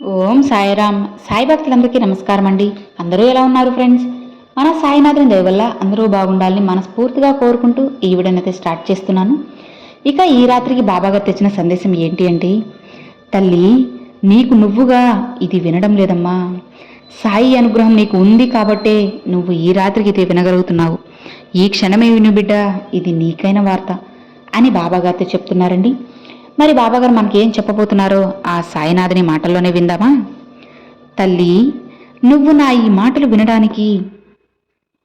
ఓం సాయిరామ్. సాయి భక్తులందరికీ నమస్కారం అండి అందరూ ఎలా ఉన్నారు ఫ్రెండ్స్? మన సాయినాథుని దయవల్ల అందరూ బాగుండాలని మనస్ఫూర్తిగా కోరుకుంటూ ఈ వీడియోనైతే స్టార్ట్ చేస్తున్నాను. ఇక ఈ రాత్రికి బాబాగారు తెచ్చిన సందేశం ఏంటి అంటే తల్లి నీకు నువ్వుగా ఇది వినడం లేదమ్మా. సాయి అనుగ్రహం నీకు ఉంది కాబట్టే నువ్వు ఈ రాత్రికి ఇది వినగలుగుతున్నావు. ఈ క్షణమే విను బిడ్డ ఇది నీకైన వార్త అని బాబాగారితో చెప్తున్నారండి. మరి బాబాగారు మనకేం చెప్పబోతున్నారో? ఆ సాయినాథుని మాటల్లోనే విందామా? తల్లి నువ్వు నా ఈ మాటలు వినడానికి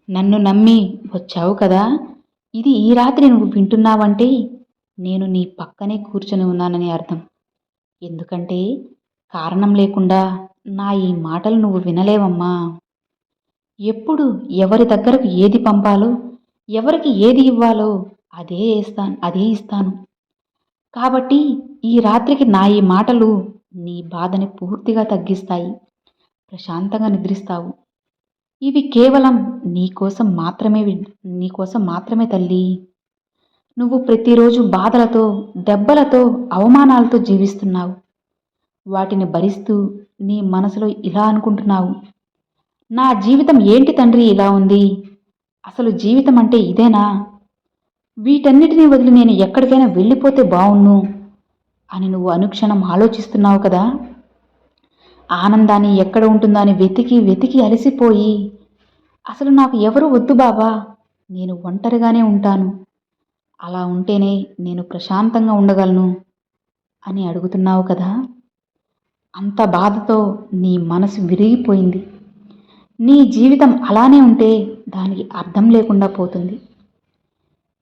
నన్ను నమ్మి వచ్చావు కదా? ఇది ఈ రాత్రి నువ్వు వింటున్నావంటే నేను నీ పక్కనే కూర్చొని ఉన్నానని అర్థం. ఎందుకంటే కారణం లేకుండా నా ఈ మాటలు నువ్వు వినలేవమ్మా. ఎప్పుడు ఎవరి దగ్గరకు ఏది పంపాలో ఎవరికి ఏది ఇవ్వాలో అదే ఇస్తాను అదే ఇస్తాను. కాబట్టి ఈ రాత్రికి నా ఈ మాటలు నీ బాధని పూర్తిగా తగ్గిస్తాయి. ప్రశాంతంగా నిద్రిస్తావు. ఇవి కేవలం నీకోసం మాత్రమే నీకోసం మాత్రమే తల్లి. నువ్వు ప్రతిరోజు బాధలతో దెబ్బలతో అవమానాలతో జీవిస్తున్నావు. వాటిని భరిస్తూ నీ మనసులో ఇలా అనుకుంటున్నావు. నా జీవితం ఏంటి తండ్రి ఇలా ఉంది? అసలు జీవితం అంటే ఇదేనా? వీటన్నిటినీ వదిలి నేను ఎక్కడికైనా వెళ్ళిపోతే బావుణ్ణు అని నువ్వు అనుక్షణం ఆలోచిస్తున్నావు కదా? ఆనందాన్ని ఎక్కడ ఉంటుందో అని వెతికి వెతికి అలసిపోయి అసలు నాకు ఎవరు వద్దు బాబా నేను ఒంటరిగానే ఉంటాను. అలా ఉంటేనే నేను ప్రశాంతంగా ఉండగలను అని అడుగుతున్నావు కదా? అంత బాధతో నీ మనసు విరిగిపోయింది. నీ జీవితం అలానే ఉంటే దానికి అర్థం లేకుండా పోతుంది.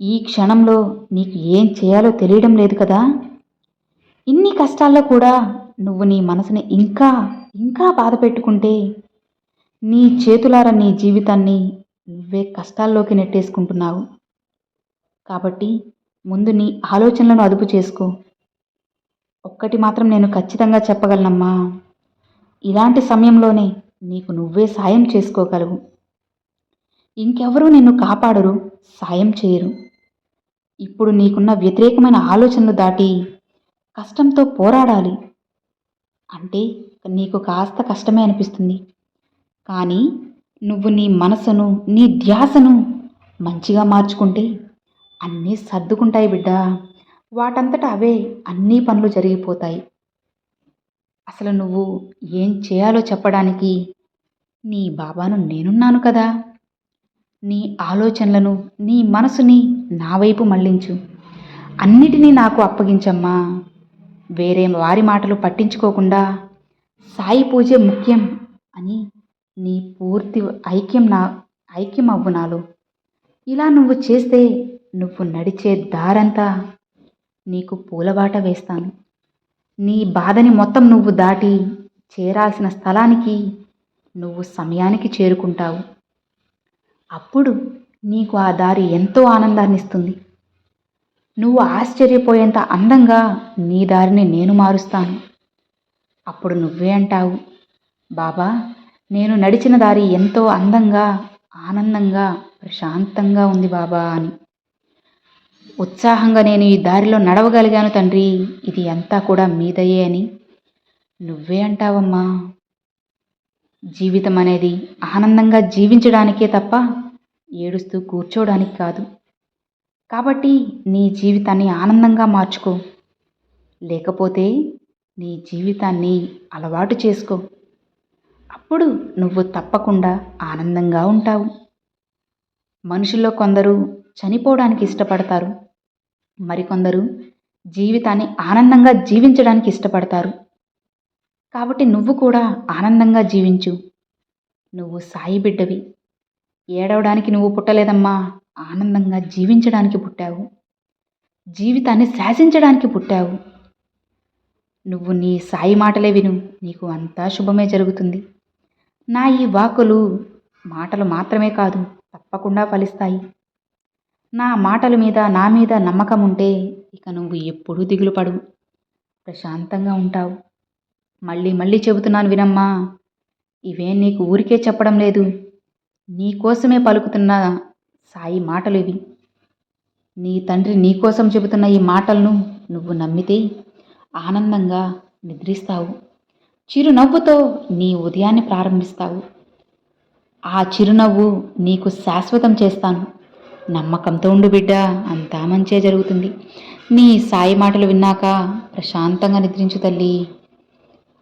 ఈ క్షణంలో నీకు ఏం చేయాలో తెలియడం లేదు కదా? ఇన్ని కష్టాల్లో కూడా నువ్వు నీ మనసుని ఇంకా ఇంకా బాధ పెట్టుకుంటే నీ చేతులార నీ జీవితాన్ని నువ్వే కష్టాల్లోకి నెట్టేసుకుంటున్నావు. కాబట్టి ముందు నీ ఆలోచనలను అదుపు చేసుకో. ఒక్కటి మాత్రం నేను ఖచ్చితంగా చెప్పగలనమ్మా. ఇలాంటి సమయంలోనే నీకు నువ్వే సాయం చేసుకోగలవు. ఇంకెవరూ నిన్ను కాపాడరు సాయం చేయరు. ఇప్పుడు నీకున్న వ్యతిరేకమైన ఆలోచనలు దాటి కష్టంతో పోరాడాలి. అంటే నీకు కాస్త కష్టమే అనిపిస్తుంది. కానీ నువ్వు నీ మనసును నీ ధ్యాసను మంచిగా మార్చుకుంటే అన్నీ సర్దుకుంటాయి బిడ్డ. వాటంతట అవే అన్ని పనులు జరిగిపోతాయి. అసలు నువ్వు ఏం చేయాలో చెప్పడానికి నీ బాబాను నేనున్నాను కదా. నీ ఆలోచనలను నీ మనసుని నా వైపు మళ్ళించు. అన్నిటినీ నాకు అప్పగించమ్మా. వేరే వారి మాటలు పట్టించుకోకుండా సాయి పూజ ముఖ్యం అని నీ పూర్తి ఐక్యం నా ఐక్యం అవ్వు నాలో. ఇలా నువ్వు చేస్తే నువ్వు నడిచే దారంతా నీకు పూలబాట వేస్తాను. నీ బాధని మొత్తం నువ్వు దాటి చేరాల్సిన స్థలానికి నువ్వు సమయానికి చేరుకుంటావు. అప్పుడు నీకు ఆ దారి ఎంతో ఆనందాన్ని ఇస్తుంది నువ్వు ఆశ్చర్యపోయేంత అందంగా నీ దారిని నేను మారుస్తాను. అప్పుడు నువ్వే అంటావు బాబా నేను నడిచిన దారి ఎంతో అందంగా ఆనందంగా ప్రశాంతంగా ఉంది బాబా అని. ఉత్సాహంగా నేను ఈ దారిలో నడవగలిగాను తండ్రి ఇది అంతా కూడా మీదయే అని. నువ్వే అంటావమ్మా జీవితం అనేది ఆనందంగా జీవించడానికే తప్ప ఏడుస్తూ కూర్చోవడానికి కాదు. కాబట్టి నీ జీవితాన్ని ఆనందంగా మార్చుకో. లేకపోతే నీ జీవితాన్ని అలవాటు చేసుకో. అప్పుడు నువ్వు తప్పకుండా ఆనందంగా ఉంటావు. మనుషుల్లో కొందరు చనిపోవడానికి ఇష్టపడతారు. మరికొందరు జీవితాన్ని ఆనందంగా జీవించడానికి ఇష్టపడతారు. కాబట్టి నువ్వు కూడా ఆనందంగా జీవించు. నువ్వు సాయి బిడ్డవి. ఏడవడానికి నువ్వు పుట్టలేదమ్మా. ఆనందంగా జీవించడానికి పుట్టావు. జీవితాన్ని శాసించడానికి పుట్టావు. నువ్వు నీ సాయి మాటలే విను. నీకు అంతా శుభమే జరుగుతుంది. నా ఈ వాకులు మాటలు మాత్రమే కాదు తప్పకుండా ఫలిస్తాయి. నా మాటల మీద నా మీద నమ్మకం ఉంటే ఇక నువ్వు ఎప్పుడూ దిగులు పడు ప్రశాంతంగా ఉంటావు. మళ్ళీ మళ్ళీ చెబుతున్నాను వినమ్మా. ఇవేం నీకు ఊరికే చెప్పడం లేదు. నీ కోసమే పలుకుతున్న సాయి మాటలు ఇవి. నీ తండ్రి నీ కోసం చెబుతున్న ఈ మాటలను నువ్వు నమ్మితే ఆనందంగా నిద్రిస్తావు. చిరునవ్వుతో నీ ఉదయాన్ని ప్రారంభిస్తావు. ఆ చిరునవ్వు నీకు శాశ్వతం చేస్తాను. నమ్మకంతో ఉండు బిడ్డ అంతా మంచే జరుగుతుంది. నీ సాయి మాటలు విన్నాక ప్రశాంతంగా నిద్రించు తల్లి.